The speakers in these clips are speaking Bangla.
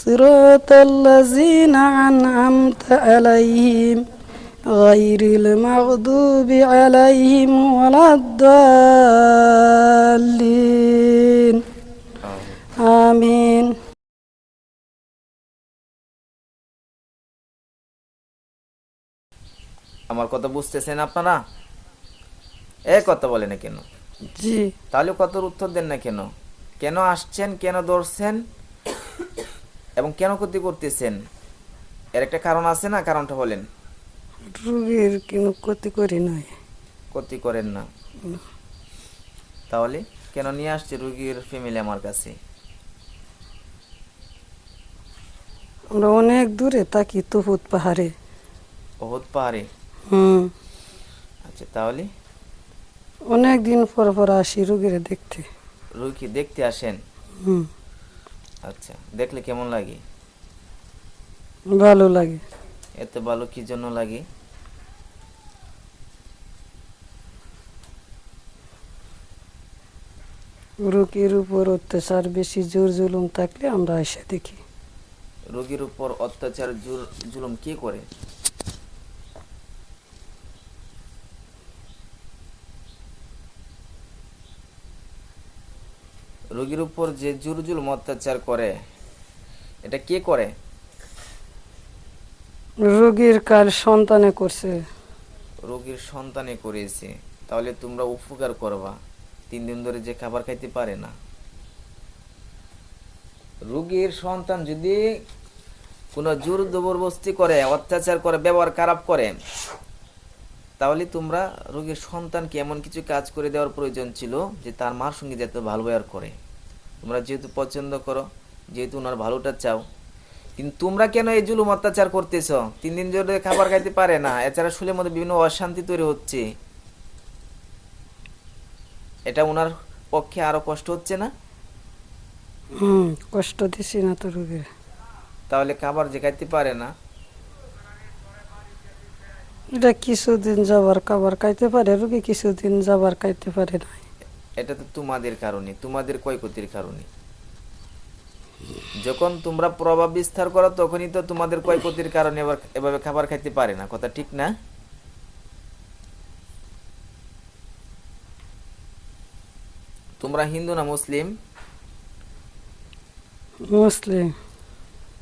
صراط الذين أنعمت عليهم غير المغضوب عليهم ولا الضالين آمين আমার কথা বুঝতেছেন আপনারা এ কথা বলে না কেন জি তাহলে কত উত্তর দেন না কেন কেন আসছেন কেন ধরছেন এবং কেন ক্ষতি করতেছেন? এর একটা কারণ আছে না? কারণটা বলেন। রোগীর কোনো ক্ষতি করি নয় ক্ষতি করেন না। তাহলে কেন নিয়ে আসছে রুগীর ফ্যামিলি আমার কাছে? আমরা অনেক দূরে থাকি তুহুত পাহাড়ে। বহুত পাহাড়ে? হুম। আচ্ছা তাহলে? অনেক দিন পর পর আসি রোগীরা দেখতে। রুগী দেখতে আসেন? হুম। আচ্ছা দেখলে কেমন লাগে? ভালো লাগে। এত ভালো কি জন্য লাগে? রোগীর উপর অত্যাচার বেশি জোর জুলুম থাকলে আমরা এসে দেখি। রোগীর উপর অত্যাচার জুল- জুলুম কে করে? রোগীর উপর যে জোর জুলুম অত্যাচার করে এটা কে করে? রোগীর কাল সন্তানে করছে? রোগীর সন্তানে করেছে। তাহলে তোমরা উপকার করবা। তিন দিন ধরে যে খাবার খাইতে পারে না। রোগীর সন্তান যদি কোনো জোর জবরদস্তি করে অত্যাচার করে ব্যবহার খারাপ করে তাহলে তোমরা রোগীর সন্তানকে এমন কিছু কাজ করে দেওয়ার প্রয়োজন ছিল যে তার মার সঙ্গে যাতে ভালো ব্যবহার করে। তোমরা যেহেতু পছন্দ করো যেহেতু ওনার ভালোটা চাও কিন্তু তোমরা কেন এই জুলুম অত্যাচার করতেছ? তিন দিন ধরে খাবার খাইতে পারে না এছাড়া শুলের মধ্যে বিভিন্ন অশান্তি তৈরি হচ্ছে। এটা ওনার পক্ষে আরও কষ্ট হচ্ছে না? হুম কষ্ট দিছি না তো রোগীর তাহলে খাবার যে খাইতে পারে না? এটা কিছুদিন যাবার খাবার খাইতে পারে রোগী কিছুদিন যাবার খাইতে পারে না। এটা তো তোমাদের কারণে তোমাদের ক্ষয়ক্ষতির কারণে। যখন তোমরা প্রভাব বিস্তার করো তখনই তো তোমাদের ক্ষয়ক্ষতির কারণে এবার এভাবে খাবার খাইতে পারে না কথা ঠিক না? তোমরা হিন্দু না মুসলিম? মুসলিম।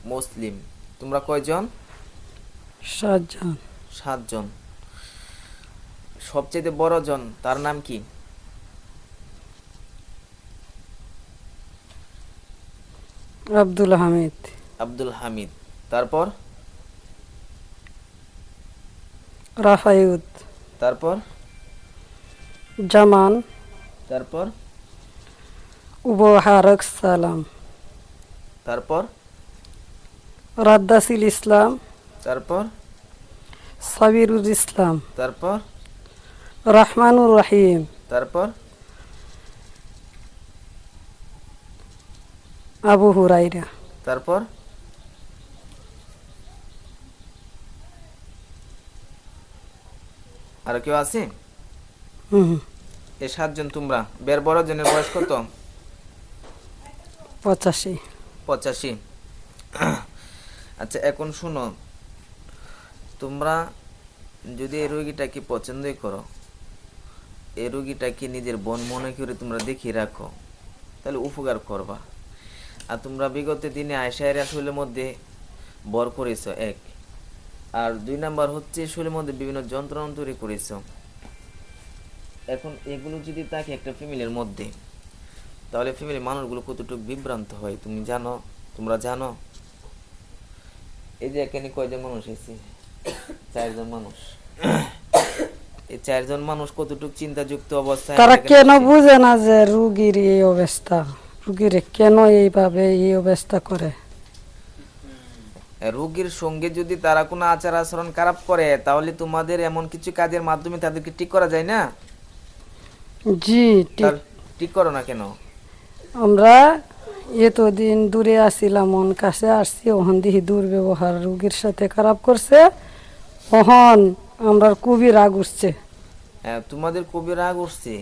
মুসলিম। তোমরা কয়জন? সাতজন। সাতজন। সবচেয়ে বড় জন তার নাম কি? আব্দুল হামিদ। আব্দুল হামিদ। তারপর? রাফায়ুদ তারপর? জামান। তারপর? উবহারক সালাম। তারপর? রাদ্দাসিল ইসলাম। তারপর? সাবিরুল ইসলাম। তারপর? রহমানুর রহিম। তারপর? আবু হুরাইরা তারপর? আর কেউ আছে? এই সাতজন তোমরা। বের বড় জনের বয়স কত? পঁচাশি। পঁচাশি। আচ্ছা এখন শুনো। তোমরা যদি এই রোগীটাকে পছন্দই করো এই রোগীটাকে নিজের বোন মনে করে তোমরা দেখিয়ে রাখো তাহলে উপকার করবা। আর তোমরা বিগত দিনে আয়সায়ের আসলের মধ্যে বর করেছ এক। আর দুই নাম্বার হচ্ছে শরীরের মধ্যে বিভিন্ন যন্ত্রণা তৈরি করেছ। এখন এগুলো যদি থাকে একটা ফ্যামিলির মধ্যে তাহলে ফ্যামিলির মানুষগুলো কতটুকু বিভ্রান্ত হয় তুমি জানো? তোমরা জানো? এই যে এখানে কয়জন মানুষ এসেছে চারজন মানুষ। এই চারজন মানুষ কতটুকু চিন্তাযুক্ত অবস্থায়? তারা কেন? বুঝে না যে রুগীর এই অবস্থা? রুগীর কেন এইভাবে এই অবস্থা করে? রোগীর সঙ্গে যদি তারা কোনো আচার আচরণ খারাপ করে তাহলে তোমাদের এমন কিছু কাজের মাধ্যমে তাদেরকে ঠিক করা যায় না? জি ঠিক। ঠিক করো না কেন? আমরা এতদিন দূরে আসছিলাম মন কাছে আসছি ওহন দিহি দুর্ব্যবহার রুগীর সাথে খারাপ করছে ওহন আমরা খুবই রাগ উঠছে। হ্যাঁ, তোমাদের কবি রাগ উঠছে।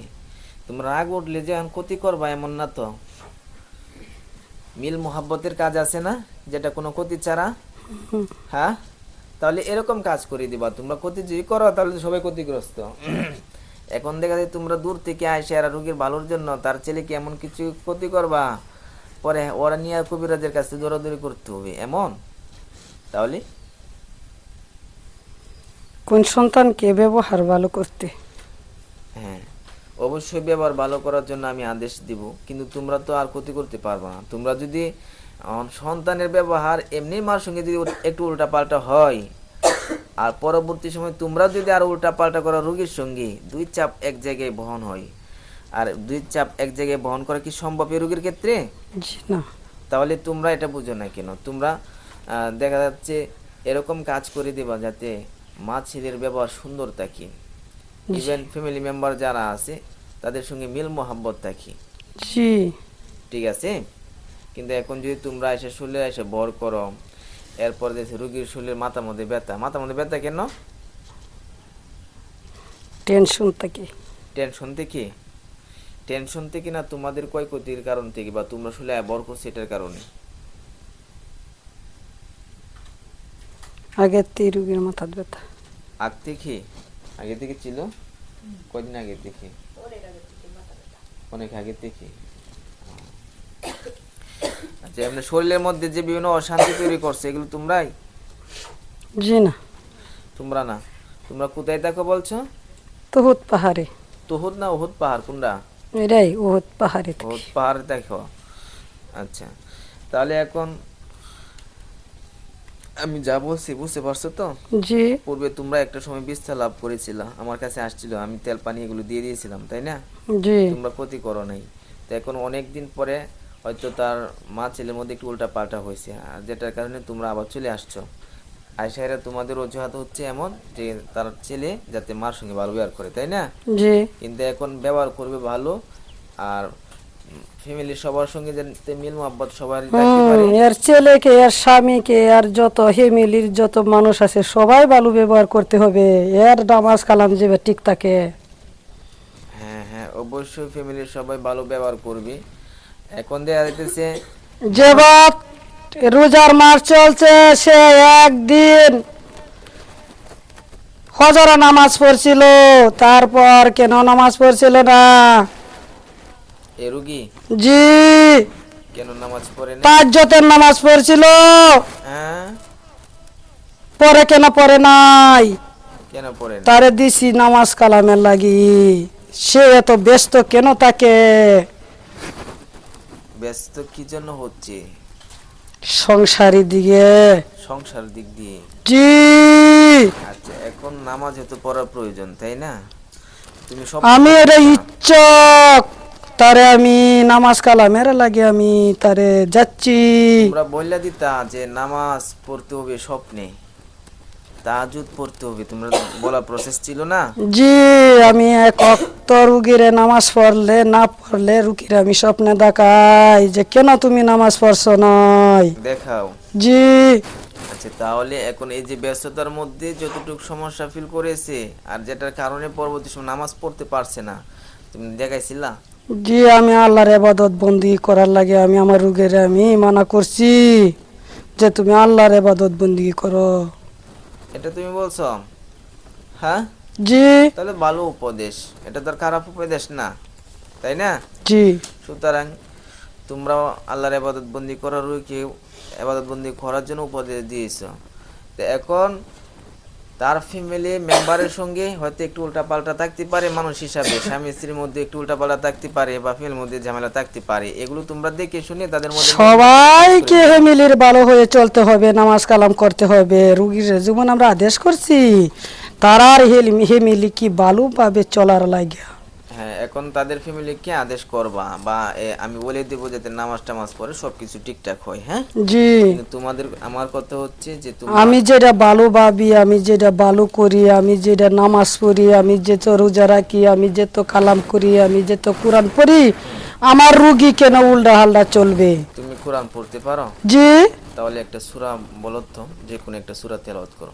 তোমরা রাগ উঠলে যে ক্ষতি করবা এমন না তো। মিল মোহাব্বতের কাজ আছে না? যেটা কোনো ক্ষতি ছাড়া? হ্যাঁ? তাহলে এরকম কাজ করে দিবা। তোমরা ক্ষতি যদি করো তাহলে সবাই ক্ষতিগ্রস্ত। এখন দেখা যায় তোমরা দূর থেকে আসে আর রোগীর ভালোর জন্য তার ছেলেকে এমন কিছু ক্ষতি করবা পরে ওরা নিয়ে কবিরাজের কাছে দৌড়াদৌড়ি করতে হবে। এমন? তাহলে? কোন সন্তানকে ব্যবহার ভালো করতে? হ্যাঁ। অবশ্যই ব্যবহার ভালো করার জন্য আমি আদেশ দিব কিন্তু তোমরা তো আর ক্ষতি করতে পারবে না। তোমরা যদি সন্তানের ব্যবহার এমনি মার সঙ্গে যদি একটু উল্টা পাল্টা হয় আর পরবর্তী সময় তোমরা যদি আর উল্টা পাল্টা করো রোগীর সঙ্গে দুই চাপ এক জায়গায় বহন হয়। আর দুই চাপ এক জায়গায় বহন করা কি সম্ভব এই রোগীর ক্ষেত্রে? না। তাহলে তোমরা এটা বুঝো না কেন? তোমরা দেখা যাচ্ছে এরকম কাজ করে দেবা যাতে মা ছেলের ব্যবহার সুন্দর থাকে। ইভেন ফ্যামিলি মেম্বার যারা আছে তাদের সঙ্গে মিল মোহাব্বত থাকি জি। ঠিক আছে? কিন্তু এখন যদি তোমরা এসে শুলে এসে বর করো এরপর দেখছি রুগীর শুলের মাথার মধ্যে ব্যথা। মাথার মধ্যে ব্যথা কেন? টেনশন থেকে। টেনশন থেকে? টেনশন থেকে না তোমাদের কয় ক্ষয়ক্ষতির কারণ থেকে বা তোমরা শুলে বর করছ এটার কারণে? আগের থেকে রুগীর মাথার ব্যথা। আগ থেকে? আগে থেকে ছিল? কদিন আগে থেকে? অনেক আগে থেকে? আচ্ছা এমনি শরীরের মধ্যে যে বিভিন্ন অশান্তি তৈরি করছে এগুলো তোমরাই? জি না। তোমরা না? তোমরা কোথায় থাকো বলছো? তহুত পাহাড়ে। তোহুদ না ওহুদ পাহাড়? কোনটা? এটাই ওহুত পাহাড়ে। ওহুদ পাহাড়ে দেখো আচ্ছা তাহলে এখন আমি যা বলছি বুঝতে পারছ তো? জি। পূর্বে তোমরা একটা সময় বিস্তার লাভ করেছিল। আমার কাছে আসছিল আমি তেল পানি এগুলো দিয়ে দিয়েছিলাম তাই না? জি। তোমরা ক্ষতি করো নাই। তো এখন অনেক দিন পরে হয়তো তার মা ছেলের মধ্যে একটু উল্টা পাল্টা হয়েছে। আর যেটার কারণে তোমরা আবার চলে আসছো। আয়সাহেরা তোমাদের অজুহাত হচ্ছে এমন যে তার ছেলে যাতে মার সঙ্গে ভালো ব্যবহার করে তাই না? জি। কিন্তু এখন ব্যবহার করবে ভালো আর ফ্যামিলির সবার সঙ্গে যাতে মিল মোহাব্বত সবার এর ছেলেকে এর স্বামীকে আর যত ফ্যামিলির যত মানুষ আছে সবাই ভালো ব্যবহার করতে হবে। এর নামাজ কালাম যে ঠিক থাকে। হ্যাঁ হ্যাঁ অবশ্যই ফ্যামিলির সবাই ভালো ব্যবহার করবে। এখন দেখা যাইতেছে যে বাপ রোজার মাস চলছে সে একদিন হজরা নামাজ পড়ছিল তারপর কেন নামাজ পড়ছিল না? এ রুগী? জি। কেন নামাজ পড়ে না তাজ্জতের নামাজ পড়ছিল। হ্যাঁ? পরে কেন পড়ে নাই? কেন পড়ে না তারে দিছি নামাজ কালামের লাগি। সে এত ব্যস্ত কেন তাকে? ব্যস্ত কি জন্য হচ্ছে? সংসারী দিকে। সংসার দিক দিয়ে? জি। আচ্ছা এখন নামাজ হয়তো পড়ার প্রয়োজন তাই না? তুমি সব আমি এটা ইচ্ছক। তারে আমি নামাজ কালামের লাগে আমি তারে যাচ্ছি। তোমরা বললা দিতা যে নামাজ পড়তে হবে স্বপ্নে তাহাজুদ পড়তে হবে তোমরা বলা প্রসেস ছিল না? জি আমি এক অক্ত রুগীরে নামাজ পড়লে না পড়লে রুগীরে আমি স্বপ্নে দেখাই যে কেন তুমি নামাজ পড়ছো নয় দেখাও। জি। আচ্ছা তাহলে এখন এই যে ব্যস্ততার মধ্যে যতটুকু সমস্যা ফিল করেছে আর যেটার কারণে পরবর্তী সময় নামাজ পড়তে পারছে না তুমি দেখাইছিলা? জি আমি আল্লাহর এবাদত বন্দি করার লাগে আমি আমার রুগের আমি মানা করছি যে তুমি আল্লাহর এবাদত বন্দি করো। এটা তুমি বলছো? হ্যাঁ? জি। তাহলে ভালো উপদেশ। এটা তোর খারাপ উপদেশ না তাই না? জি। সুতরাং তোমরাও আল্লাহর এবাদত বন্দি করার রুকে এবাদত বন্দি করার জন্য উপদেশ দিয়েছ। তো এখন তার ফ্যামিলি মেম্বারের সঙ্গে হয়তো একটু উল্টাপাল্টা থাকতে পারে মানুষ হিসাবে। স্বামী স্ত্রীর মধ্যে একটু উল্টাপাল্টা থাকতে পারে বা ফ্যামিলির মধ্যে ঝামেলা থাকতে পারে। এগুলো তোমরা দেখে শুনে তাদের মধ্যে সবাইকে ফ্যামিলির ভালো হয়ে চলতে হবে নামাজ কালাম করতে হবে। রুগীর জীবন আমরা আদেশ করছি তারার হেমিলি কি ভালোভাবে চলার লাগে হ্যাঁ এখন তাদের ফ্যামিলিকে আদেশ করবা বা আমি বলে দেবো যাতে নামাজ টামাজ পড়ে সবকিছু ঠিকঠাক হয় হ্যাঁ? জি। তোমাদের আমার কথা হচ্ছে যে তুমি আমি যেটা ভালো ভাবি আমি যেটা ভালো করি আমি যেটা নামাজ পড়ি আমি যে তো রোজা রাখি আমি যেত কালাম করি আমি যেত কোরআন পড়ি আমার রুগী কেন উল্টা হাল্টা চলবে? তুমি কোরআন পড়তে পারো? জি। তাহলে একটা সূরা বলো তো যে কোনো একটা সূরা তেলাওয়াত করো।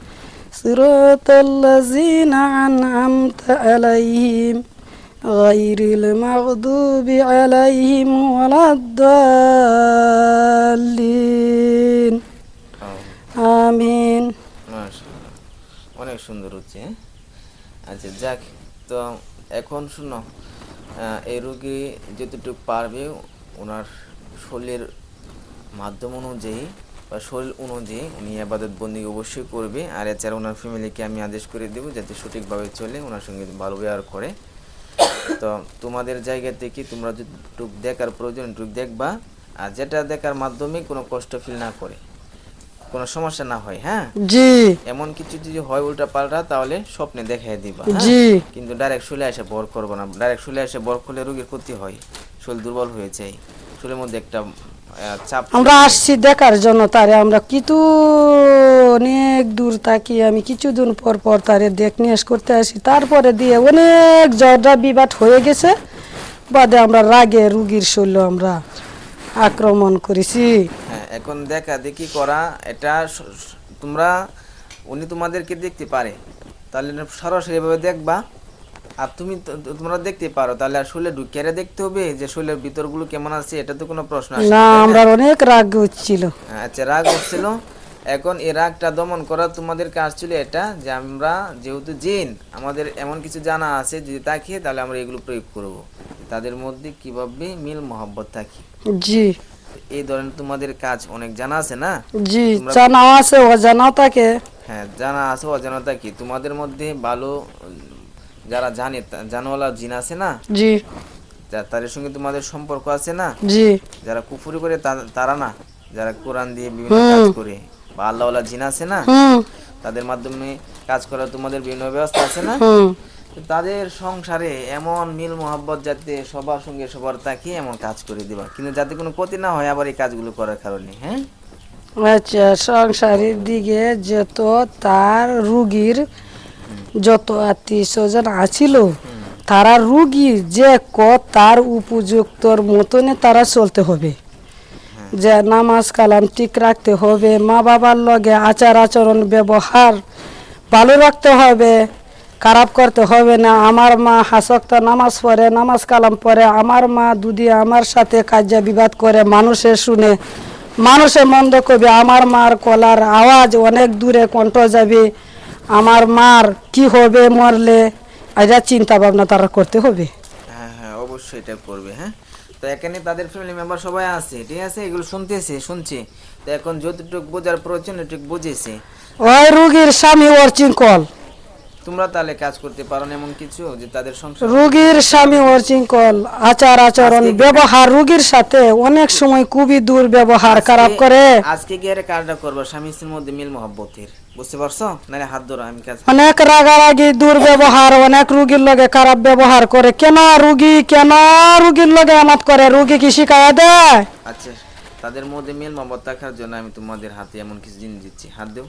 صراط الذين أنعمت عليهم غير المغضوب عليهم ولا الضالين آمين মাশাআল্লাহ। অনেক সুন্দর হচ্ছে হ্যাঁ? আচ্ছা যাক তো এখন শুনো আহ, এই রোগী যতটুকু পারবে ওনার শরীরের মাধ্যম অনুযায়ী বা শরীর অনুযায়ী উনি আবাদত বন্দি অবশ্যই করবে। আর এছাড়া ওনার ফ্যামিলিকে আমি আদেশ করে দেবো যাতে সঠিকভাবে চলে ওনার সঙ্গে ভালো ব্যবহার করে। তো তোমাদের জায়গা থেকে তোমরা যতটুক দেখার প্রয়োজন টুক দেখবা। আর যেটা দেখার মাধ্যমে কোনো কষ্ট ফিল না করে কোনো সমস্যা না হয় হ্যাঁ? জি। এমন কিছু যদি হয় উল্টা পাল্টা তাহলে স্বপ্নে দেখাই দিবা হ্যাঁ? জি। কিন্তু ডাইরেক্ট শুলে এসে বর করব না। ডাইরেক্ট শুলে এসে বর করলে রোগীর ক্ষতি হয় শরীর দুর্বল হয়ে যায়। শরীরের মধ্যে একটা আমরা আসছি দেখার জন্য তারে আমরা কিন্তু অনেক দূর থাকি আমি কিছুদিন পর পর তারে দেখ নিয়ে করতে আসি। তারপরে দিয়ে অনেক ঝগড়া বিবাদ হয়ে গেছে। বাদে আমরা রাগে রুগীর শৈল আমরা আক্রমণ করেছি। হ্যাঁ এখন দেখা দেখি করা এটা তোমরা উনি তোমাদেরকে দেখতে পারে। তাহলে সরাসরি এভাবে দেখবা। আর তুমি তোমরা দেখতে পারো তাহলে আর শরীরে ঢুকিয়ে দেখতে হবে যে শরীরের ভিতরগুলো কেমন আছে এটা তো কোনো প্রশ্ন আসে না? আমরা অনেক রাগ হচ্ছিল আচ্ছা রাগ হচ্ছিল এখন এই রাগটা দমন করা তোমাদের কাজ ছিল এটা যে আমরা যেহেতু জিন আমাদের এমন কিছু জানা আছে যদি তাকিয়ে তাহলে আমরা এগুলো প্রয়োগ করব। তাদের মধ্যে কীভাবে মিল মহব্বত থাকি? জি। এই ধরনের তোমাদের কাজ অনেক জানা আছে না? জি জানা আছে অজানা থাকে। হ্যাঁ জানা আছে অজানাতা কি তোমাদের মধ্যে ভালো যারা জানে জানওয়ালা জিন আছে না? জি। তাদের সঙ্গে তোমাদের সম্পর্ক আছে না? জি। যারা কুফুরি করে তারা না? যারা কোরআন দিয়ে বিভিন্ন কাজ করে বা আল্লাহওয়ালা জিন আছে না? তাদের মাধ্যমে কাজ করার তোমাদের বিভিন্ন ব্যবস্থা আছে না? তাদের সংসারে এমন মিল মোহাব্বত যাতে সবার সঙ্গে সবার তাকিয়ে এমন কাজ করে দিবা। কিন্তু যাতে কোনো ক্ষতি না হয় আবার এই কাজগুলো করার কারণে হ্যাঁ? আচ্ছা সংসারের দিকে যত তার রুগীর যত আত্মীয় স্বজন আছিল, তারা রুগী যে ক তার উপযুক্তর মতনে তারা চলতে হবে। যে নামাজ কালাম ঠিক রাখতে হবে মা বাবার লগে আচার আচরণ, ব্যবহার ভালো রাখতে হবে, খারাপ করতে হবে না। আমার মা হাসক্ত, নামাজ পড়ে, নামাজ কালাম পড়ে, আমার মা দুদি আমার সাথে কাজা বিবাদ করে, মানুষের শুনে মানুষে মন্দ করবে আমার মার কলার আওয়াজ অনেক দূরে কণ্ঠ যাবে। আমার মার কি হবে মরলে এটা চিন্তা ভাবনা তারা করতে হবে। হ্যাঁ হ্যাঁ অবশ্যই এটা করবে হ্যাঁ? তো এখানে তাদের ফ্যামিলি মেম্বার সবাই আছে ঠিক আছে? এগুলো শুনতেছে শুনছে। তো এখন যতটুকু বোঝার প্রয়োজন এটুকু বুঝেছে। ওই রুগীর স্বামী অর্চিন কল তোমরা তাহলে কাজ করতে পারো না এমন কিছু যে তাদের সংসার রুগীর স্বামী অর্চিং কল আচার আচরণ ব্যবহার রুগীর সাথে অনেক সময় খুবই দুর্ব্যবহার খারাপ করে। আজকে গিয়ে কাজটা করব স্বামী স্ত্রীর মধ্যে মিল মহব্বতের। বুঝতে পারছ? নাহলে হাত ধরো আমি কাজ অনেক রাগারাগি দুর্ব্যবহার অনেক রুগীর লগে খারাপ ব্যবহার করে। কেন রুগী কেন রুগীর লগে আমাত করে রুগী কি শিখায় দেয়? আচ্ছা তাদের মধ্যে মিল মহব্বত রাখার জন্য আমি তোমাদের হাতে এমন কিছু জিনিস দিচ্ছি। হাত দেও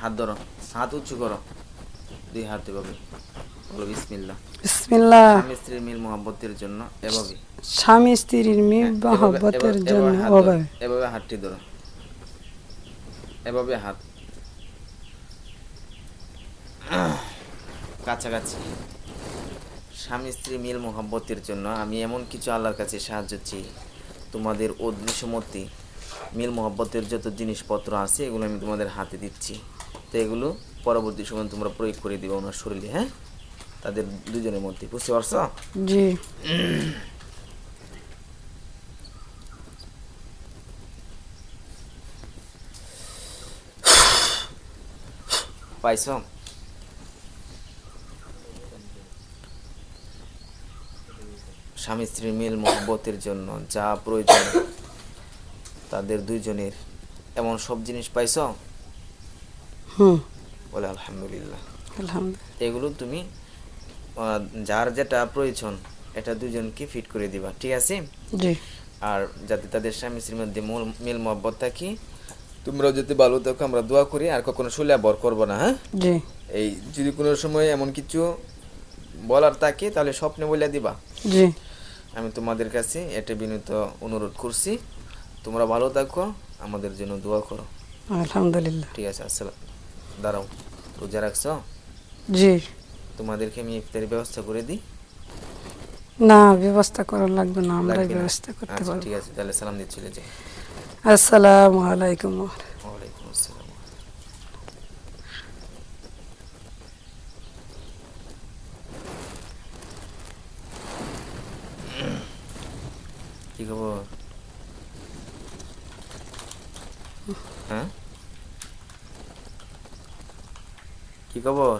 হাত ধরো হাত উঁচু করো। দুই হাতে বলো বিসমিল্লাহ। বিসমিল্লাহ। স্বামী স্ত্রীর মিল মহব্বতের জন্য এভাবে। স্বামী স্ত্রীর মিল মহব্বতের জন্য এভাবে। এভাবে হাতটি ধরো। এভাবে হাত। কাছাকাছি। স্বামী স্ত্রী মিল মোহাব্বতের জন্য আমি এমন কিছু আল্লাহর কাছে সাহায্য চাই। তোমাদের অদৃশ্যমতি মিল মোহাব্বতের যত জিনিসপত্র আছে এগুলো আমি তোমাদের হাতে দিচ্ছি। তো এগুলো পরবর্তী সময় তোমরা প্রয়োগ করে দিবে ওনার শরীরে হ্যাঁ? তাদের দুজনের মধ্যে বুঝতে পারছ? জি। পাইছো? স্বামী স্ত্রীর মিল মহব্বতের জন্য যা প্রয়োজন তাদের দুইজনের এমন সব জিনিস পাইছো? হুম। বলে আলহামদুলিল্লাহ। আলহামদুলিল্লাহ। এগুলো তুমি যার যেটা প্রয়োজন এটা দুজনকে ফিট করে দিবা ঠিক আছে? জি। আর যাতে তাদের স্বামী স্ত্রীর মধ্যে মূল মিল মহব্বত থাকি তোমরাও যাতে ভালো থাকো আমরা দোয়া করি আর কখনো শুলে বর করব না হ্যাঁ? জি। এই যদি কোনো সময় এমন কিছু বলার থাকে তাহলে স্বপ্নে বলে দিবা। জি। আমি তোমাদের কাছে এটা বিনীত অনুরোধ করছি তোমরা ভালো থাকো আমাদের জন্য দোয়া করো। আলহামদুলিল্লাহ। ঠিক আছে আসসালাম দাঁড়াও রোজা রাখছো? জি। তোমাদেরকে আমি ইফতারের ব্যবস্থা করে দিই? না ব্যবস্থা করা লাগবে না আমরা ব্যবস্থা করতে আচ্ছা পারব। ঠিক আছে তাহলে সালাম দিচ্ছিলে যে আসসালামু আলাইকুম ওয়ালাইকুম আসসালাম কি খবর হ্যাঁ কি খবর?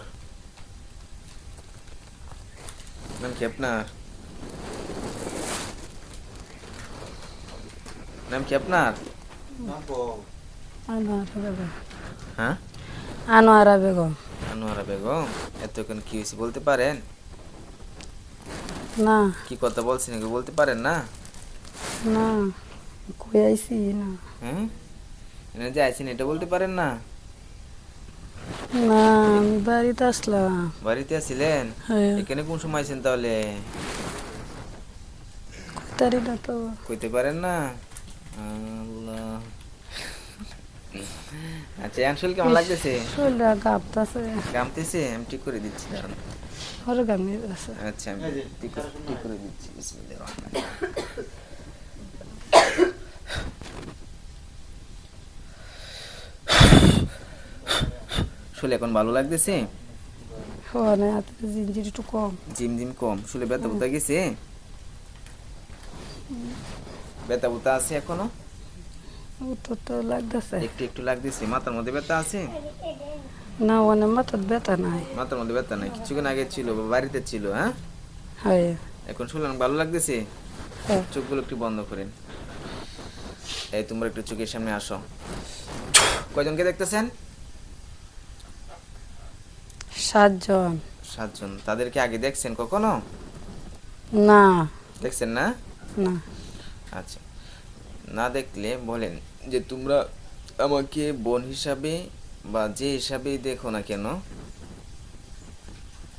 নাম কি আপনার? নাম কি আপনার? হ্যাঁ? আনোয়ারা বেগম। আনোয়ারা বেগম? এতক্ষণ কি হয়েছে বলতে পারেন? না। কি কথা বলছেন এগুলো বলতে পারেন না? না কই আইছি না। হ্যাঁ? এনে যে আইছেন এটা বলতে পারেন না? না আমি বাড়িতে আসলাম। বাড়িতে আছিলেন? হ্যাঁ। এখানে কোন সময় আছেন তাহলে? তারি না তো। কইতে পারেন না? আল্লাহ। আচ্ছা অ্যানসুল কেমন লাগতেছে? শরীরটা কাঁপতাছে। গামতেছে আমি ঠিক করে দিচ্ছি আছে আচ্ছা আমি ঠিক করে দিচ্ছি। বিসমিল্লাহির রহমানির রহিম। শুলে এখন ভালো লাগতেছে? হাতে একটু কম। জিম জিম কম। শুলে ব্যথা বুতা গেছে? ব্যথা বুতা আছে এখনও? তো লাগতেছে। একটু একটু লাগতেছে। মাথার মধ্যে ব্যথা আছে? না অনেক মাথার ব্যথা নাই। মাথার মধ্যে ব্যথা নাই। কিছুক্ষণ আগে ছিল বাড়িতে ছিল হ্যাঁ? হ্যাঁ। এখন শুনলাম ভালো লাগতেছে? হ্যাঁ। চোখগুলো একটু বন্ধ করেন। এই তোমরা একটু চোখের সামনে আসো। কয়জনকে দেখতেছেন? সাতজন। সাতজন। তাদেরকে আগে দেখছেন কখনো? না। দেখছেন না? না। আচ্ছা। না দেখলে বলেন যে তোমরা আমাকে বোন হিসাবে বা যে হিসাবেই দেখো না কেন?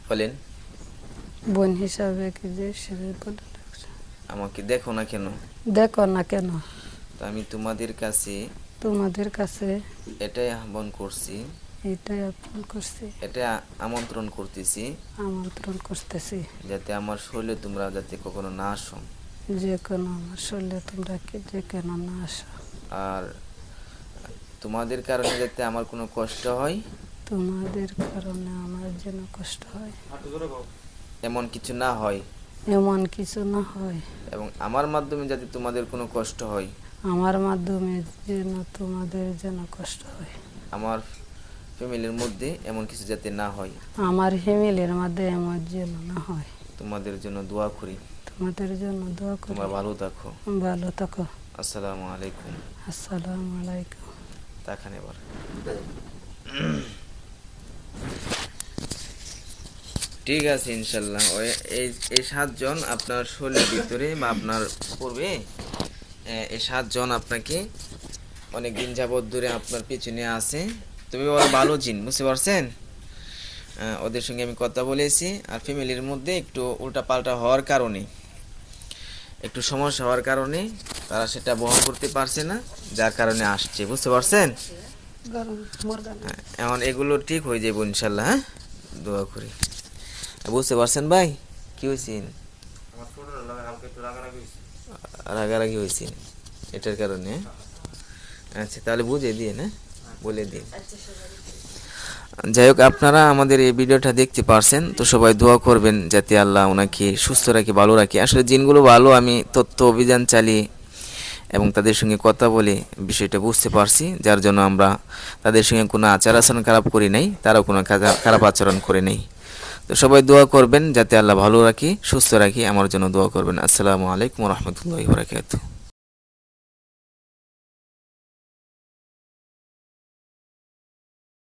বলেন। বোন হিসাবে কি যে হিসাবে আমাকে দেখো না কেন? দেখো না কেন? তো আমি তোমাদের কাছে তোমাদের কাছে এটাই আহ্বান করছি। এটাই আপন করছি। এটা আমন্ত্রণ করতেছি। আমন্ত্রণ করতেছি। যাতে আমার শরীরে তোমরা যাতে কখনো না আসো। যে কোনো আমার শরীরে তোমরা কি যে কেন না আসো। আর তোমাদের কারণে যাতে আমার কোনো কষ্ট হয়? তোমাদের কারণে আমার যেন কষ্ট হয়। এমন কিছু না হয়? এমন কিছু না হয়। এবং আমার মাধ্যমে যাতে তোমাদের কোনো কষ্ট হয়? আমার মাধ্যমে যেন তোমাদের যেন কষ্ট হয়। আমার ফ্যামিলির মধ্যে এমন কিছু যাতে না হয়? আমার ফ্যামিলির মধ্যে এমন যেন না হয়। তোমাদের জন্য দোয়া করি। তোমাদের জন্য দোয়া করি। তোমরা ভালো থাকো। ভালো থাকো। আসসালামু আলাইকুম। আসসালামু আলাইকুম। তাখান এবার। ঠিক আছে ইনশাল্লাহ। ওই এই এই সাতজন আপনার শরীরের ভিতরে বা আপনার পূর্বে এই সাতজন আপনাকে অনেক দিন যাবত ধরে আপনার পিছনে আছে। তুমি ওরা ভালো জিন বুঝতে পারছেন? ওদের সঙ্গে আমি কথা বলেছি আর ফ্যামিলির মধ্যে একটু উল্টা পাল্টা হওয়ার কারণে একটু সমস্যা হওয়ার কারণে তারা সেটা বহন করতে পারছে না যার কারণে আসছে বুঝতে পারছেন? হ্যাঁ, এখন এগুলো ঠিক হয়ে যাবে ইনশাল্লাহ হ্যাঁ? দোয়া করি। বুঝতে পারছেন ভাই? কি হয়েছে রাগারাগি হয়েছে এটার কারণে আচ্ছা তাহলে বুঝে দিয়ে না বলে দিন। যাই হোক আপনারা আমাদের এই ভিডিওটা দেখতে পারছেন তো সবাই দোয়া করবেন যাতে আল্লাহ ওনাকে সুস্থ রাখি ভালো রাখি। আসলে জিনগুলো ভালো আমি তথ্য অভিযান চালিয়ে এবং তাদের সঙ্গে কথা বলে বিষয়টা বুঝতে পারছি যার জন্য আমরা তাদের সঙ্গে কোনো আচার আচরণ খারাপ করি নাই তারাও কোনো খারাপ আচরণ করে নেই। তো সবাই দোয়া করবেন যাতে আল্লাহ ভালো রাখি সুস্থ রাখি আমার জন্য দোয়া করবেন। আসসালামু আলাইকুম রহমতুল্লাহ বরাকাতুহ।